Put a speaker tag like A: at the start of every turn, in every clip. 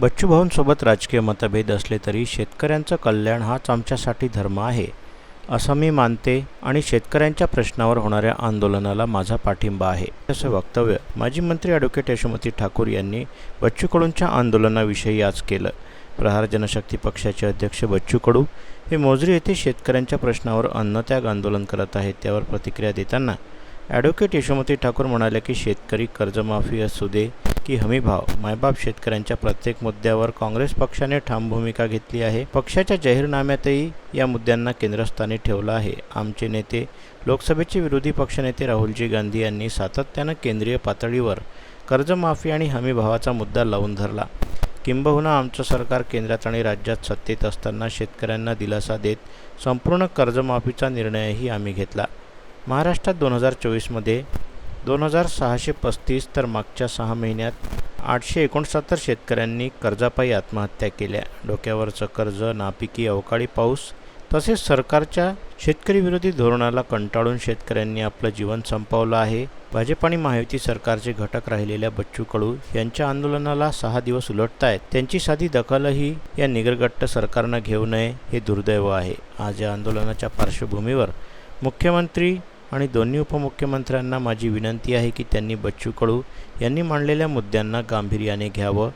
A: बच्चूभाऊंसोबत राजकीय मतभेद असले तरी शेतकऱ्यांचं कल्याण हाच आमच्यासाठी धर्म आहे असं मी मानते आणि शेतकऱ्यांच्या प्रश्नावर होणाऱ्या आंदोलनाला माझा पाठिंबा आहे. असं वक्तव्य माजी मंत्री ॲडव्होकेट यशोमती ठाकूर यांनी बच्चू कडूंच्या आंदोलनाविषयी आज केलं. प्रहार जनशक्ती पक्षाचे अध्यक्ष बच्चू कडू हे मोजरी येथे शेतकऱ्यांच्या प्रश्नावर अन्नत्याग आंदोलन करत आहेत त्यावर प्रतिक्रिया देताना ॲडव्होकेट यशोमती ठाकूर म्हणाले की शेतकरी कर्जमाफी असू दे की हमीभाव मायबाप शेतकऱ्यांच्या प्रत्येक मुद्द्यावर काँग्रेस पक्षाने ठाम भूमिका घेतली आहे. पक्षाच्या जाहीरनाम्यातही या मुद्द्यांना केंद्रस्थानी ठेवलं आहे. आमचे नेते लोकसभेचे विरोधी पक्षनेते राहुलजी गांधी यांनी सातत्यानं केंद्रीय पातळीवर कर्जमाफी आणि हमीभावाचा मुद्दा लावून धरला. किंबहुना आमचं सरकार केंद्रात आणि राज्यात सत्तेत असताना शेतकऱ्यांना दिलासा देत संपूर्ण कर्जमाफीचा निर्णयही आम्ही घेतला. महाराष्ट्रात दोन हजार चोवीसमध्ये दोन हजार सहाशे पस्तीस तर मागच्या सहा महिन्यात आठशे एकोणसत्तर शेतकऱ्यांनी कर्जापायी आत्महत्या केल्या. डोक्यावरचं कर्ज नापिकी अवकाळी पाऊस तसेच सरकारच्या शेतकरी विरोधी धोरणाला कंटाळून शेतकऱ्यांनी आपलं जीवन संपवलं आहे. भाजप आणि महायुती सरकारचे घटक राहिलेल्या बच्चू कडू यांच्या आंदोलनाला सहा दिवस उलटत आहेत त्यांची साधी दखलही या निगरगट्ट सरकारनं घेऊ नये हे दुर्दैव आहे. आज या आंदोलनाच्या पार्श्वभूमीवर मुख्यमंत्री आणि दोन्ही उपमुख्यमंत्र्यांना माझी विनंती आहे की त्यांनी बच्चू कडू यांनी मांडलेल्या मुद्द्यांना गांभीर्याने घ्यावं.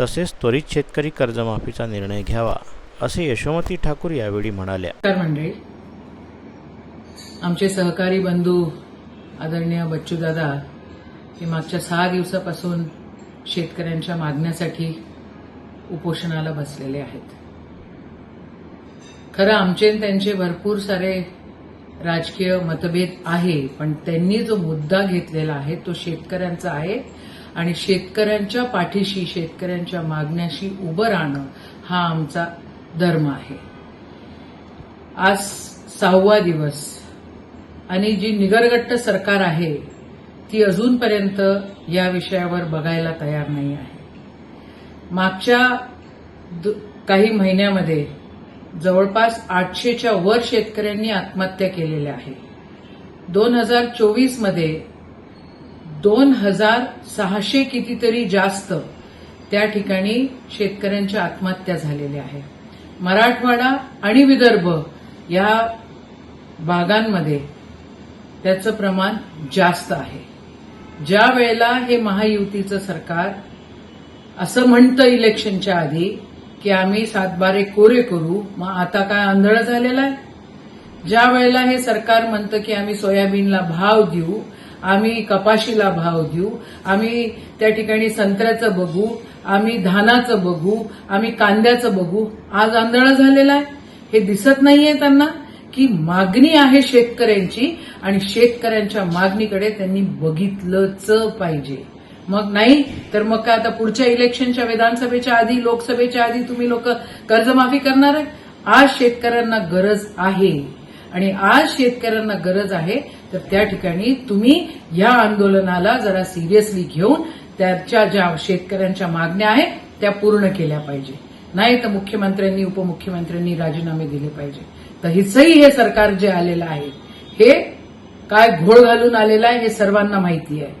A: तसेच त्वरित शेतकरी कर्जमाफीचा निर्णय घ्यावा असे यशोमती ठाकूर यावेळी म्हणाल्या.
B: मंडळी. आमचे सहकारी बंधू आदरणीय बच्चूदादा हे मागच्या सहा दिवसापासून शेतकऱ्यांच्या मागण्यासाठी उपोषणाला बसलेले आहेत. खरं आमचे आणि त्यांचे भरपूर सारे राजकीय मतभेद आहे पण त्यांनी जो मुद्दा घेतलेला आहे तो शेतकऱ्यांचा आहे. आणि शेतकऱ्यांच्या पाठीशी शेतकऱ्यांच्या मागण्याशी उभं राहणं हा आमचा धर्म आहे. आज सहावा दिवस आणि जी निगरगट्ट सरकार आहे ती अजूनपर्यंत या विषयावर बघायला तयार नाही आहे. मागच्या द- काही महिन्यामध्ये जवळपास आठशेच्या वर शेतकऱ्यांनी आत्महत्या केलेल्या आहे दोन हजार चोवीसमध्ये दोन हजार सहाशे कितीतरी जास्त त्या ठिकाणी शेतकऱ्यांच्या आत्महत्या झालेल्या आहे मराठवाडा आणि विदर्भ या भागांमध्ये त्याचं प्रमाण जास्त आहे. ज्या वेळेला हे महायुतीचं सरकार असं म्हणतं इलेक्शनच्या आधी की आम्ही सातबारे कोरे करू. मग आता काय आंधळ झालेला आहे? ज्या वेळेला हे सरकार म्हणतं की आम्ही सोयाबीनला भाव देऊ आम्ही कपाशीला भाव देऊ आम्ही त्या ठिकाणी संत्र्याचं बघू आम्ही धानाचं बघू आम्ही कांद्याचं बघू आज आंधळ झालेला आहे? हे दिसत नाहीये त्यांना की मागणी आहे शेतकऱ्यांची आणि शेतकऱ्यांच्या मागणीकडे त्यांनी बघितलंच पाहिजे. मग नाही तर मग काय आता पुढच्या इलेक्शनच्या विधानसभेच्या आधी लोकसभेच्या आधी तुम्ही लोक कर्जमाफी करणार आहे? आज शेतकऱ्यांना गरज आहे. आणि आज शेतकऱ्यांना गरज आहे तर त्या ठिकाणी तुम्ही या आंदोलनाला जरा सिरियसली घेऊन त्याच्या ज्या शेतकऱ्यांच्या मागण्या आहेत त्या पूर्ण केल्या पाहिजे. नाही तर मुख्यमंत्र्यांनी उपमुख्यमंत्र्यांनी राजीनामे दिले पाहिजे. तर हिचंही हे सरकार जे आलेलं आहे हे काय घोळ घालून आलेलं आहे हे सर्वांना माहिती आहे.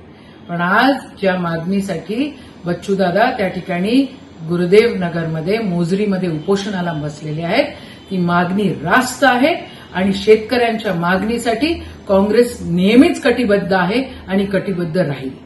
B: पण आज ज्या मागणीसाठी बच्चूदादा त्या ठिकाणी गुरुदेव नगरमध्ये मोजरीमध्ये उपोषणाला बसलेले आहेत ती मागणी रास्त आहे आणि शेतकऱ्यांच्या मागणीसाठी काँग्रेस नेहमीच कटिबद्ध आहे आणि कटिबद्ध राहील.